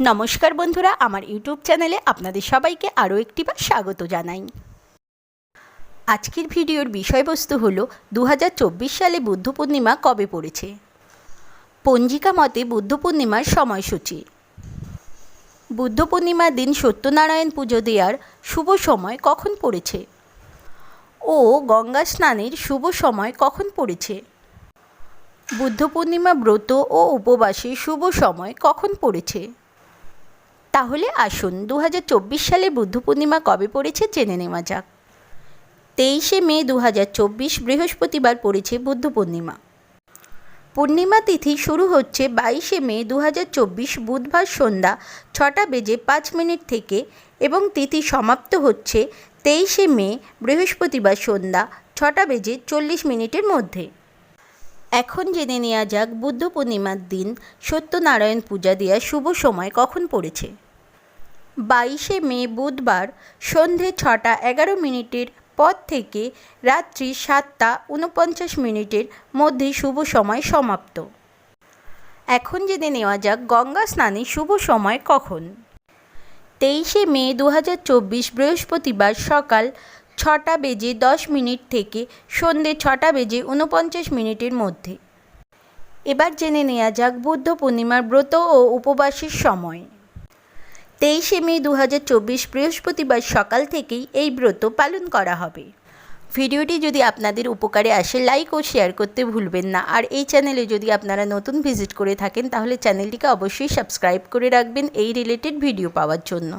নমস্কার বন্ধুরা, আমার ইউটিউব চ্যানেলে আপনাদের সবাইকে আরও একটিবার স্বাগত জানাই। আজকের ভিডিওর বিষয়বস্তু হলো দু সালে বুদ্ধ পূর্ণিমা কবে পড়েছে? পঞ্জিকা মতে বুদ্ধ পূর্ণিমার সময়সূচি। বুদ্ধ পূর্ণিমার দিন সত্যনারায়ণ পুজো দেওয়ার শুভ সময় কখন পড়েছে? ও গঙ্গা স্নানের শুভ সময় কখন পড়েছে? বুদ্ধ পূর্ণিমা ব্রত ও উপবাসে শুভ সময় কখন পড়েছে? তাহলে আসুন দু হাজার চব্বিশ সালে বুদ্ধ পূর্ণিমা কবে পড়েছে জেনে নেওয়া যাক। তেইশে মে দু হাজার চব্বিশ বৃহস্পতিবার পড়েছে বুদ্ধ পূর্ণিমা। পূর্ণিমা তিথি শুরু হচ্ছে বাইশে মে দু হাজার চব্বিশ বুধবার সন্ধ্যা ছটা বেজে পাঁচ মিনিট থেকে এবং তিথি সমাপ্ত হচ্ছে তেইশে মে বৃহস্পতিবার সন্ধ্যা ছটা বেজে চল্লিশ মিনিটের মধ্যে। এখন জেনে নেওয়া যাক বুদ্ধ পূর্ণিমার দিন সত্যনারায়ণ পূজা দেওয়ার শুভ সময় কখন পড়েছে। বাইশে মে বুধবার সন্ধে ছটা এগারো মিনিটের পর থেকে রাত্রি সাতটা উনপঞ্চাশ মিনিটের মধ্যে শুভ সময় সমাপ্ত। এখন জেনে নেওয়া যাক গঙ্গা স্নানে শুভ সময় কখন। তেইশে মে দু হাজার চব্বিশ বৃহস্পতিবার সকাল ছটা বেজে দশ মিনিট থেকে সন্ধে ছটা বেজে উনপঞ্চাশ মিনিটের মধ্যে। এবার জেনে নেওয়া যাক বুদ্ধ পূর্ণিমার ব্রত ও উপবাসের সময়। তেইশে মে দু হাজার চব্বিশ বৃহস্পতিবার সকাল থেকেই এই ব্রত পালন করা হবে। ভিডিওটি যদি আপনাদের উপকারে আসে লাইক ও শেয়ার করতে ভুলবেন না। আর এই চ্যানেলে যদি আপনারা নতুন ভিজিট করে থাকেন, তাহলে চ্যানেলটিকে অবশ্যই সাবস্ক্রাইব করে রাখবেন এই রিলেটেড ভিডিও পাওয়ার জন্য।